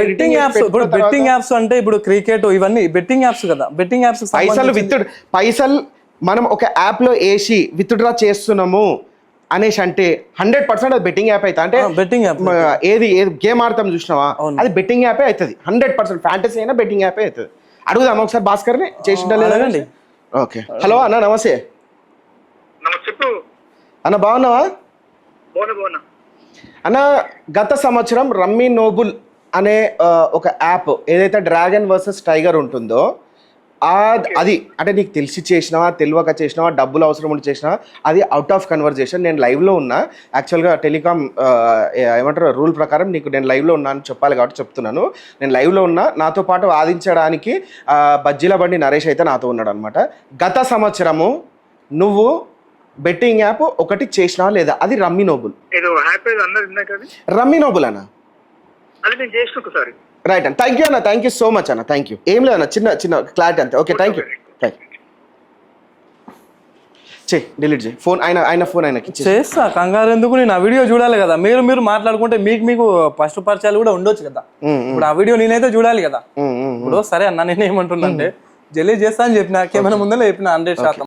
Betting apps ఇప్పుడు betting apps అంటే ఇప్పుడు క్రికెట్ ఇవన్నీ బెట్టింగ్ యాప్స్ కదా. బెట్టింగ్ యాప్స్ పైసలు విత్ పైసలు మనం ఒక యాప్లో వేసి విత్డ్రా చేస్తున్నాము అనేసి అంటే హండ్రెడ్ పర్సెంట్ అది బెట్టింగ్ యాప్ అయితే. అంటే బెట్టింగ్ యాప్ ఏది ఏది గేమ్ ఆడతాం చూసినావా? అది బెట్టింగ్ యాపే అవుతుంది. హండ్రెడ్ పర్సెంట్ ఫ్యాంటసీ అయినా బెట్టింగ్ యాపే అవుతుంది. అడుగుదాం ఒకసారి భాస్కర్ని? చేసిండా లేదా అడగండి. ఓకే. హలో అన్న నమస్తే. అన్న బాగున్నావా? బోన బోన. అన్న గత సంవత్సరం రమ్మీ నోబుల్ అనే ఒక యాప్ ఏదైతే డ్రాగన్ వర్సెస్ టైగర్ ఉంటుందో ఆ అది అంటే నీకు తెలిసి చేసినావా తెలియక చేసినావా డబ్బులు అవసరం ఉండి చేసినావా అది అవుట్ ఆఫ్ కన్వర్జేషన్ నేను లైవ్లో ఉన్నా. యాక్చువల్గా టెలికామ్ ఏమంటారు రూల్ ప్రకారం నీకు నేను లైవ్లో ఉన్నా అని చెప్పాలి కాబట్టి చెప్తున్నాను. నేను లైవ్లో ఉన్నా. నాతో పాటు వాదించడానికి బజ్జీల బండి నరేష్ అయితే నాతో ఉన్నాడు అనమాట గత సంవత్సరము నువ్వు బెట్టింగ్ యాప్ ఒకటి చేసినావా లేదా? అది రమ్మీ నోబుల్. రమ్మీ నోబుల్ అన్న. అది నేను చేసిన ఒకసారి రైట్ అన్న థ్యాంక్ యూ అన్న థ్యాంక్ యూ సో మచ్ అన్న థ్యాంక్ యూ ఏం లేదన్న చిన్న చిన్న క్లారిటీ అంతే. Okay thank you thank you చే డిలీట్ చేయి. ఫోన్ ఆయన ఆయన ఫోన్ ఆయనకి. చేస్తా కంగారు ఎందుకు? నేను ఆ వీడియో చూడాలి కదా. మీరు మీరు మాట్లాడుకుంటే మీకు మీకు ఫస్ట్ పరిచయాలు కూడా ఉండొచ్చు కదా. ఇప్పుడు ఆ వీడియో నేనైతే చూడాలి కదా. ఇప్పుడు సరే అన్న నేను ఏమంటున్నా అంటే జల్దీ చేస్తా అని చెప్పిన కెమెరా ముందర చెప్పిన హండ్రెడ్ శాతం.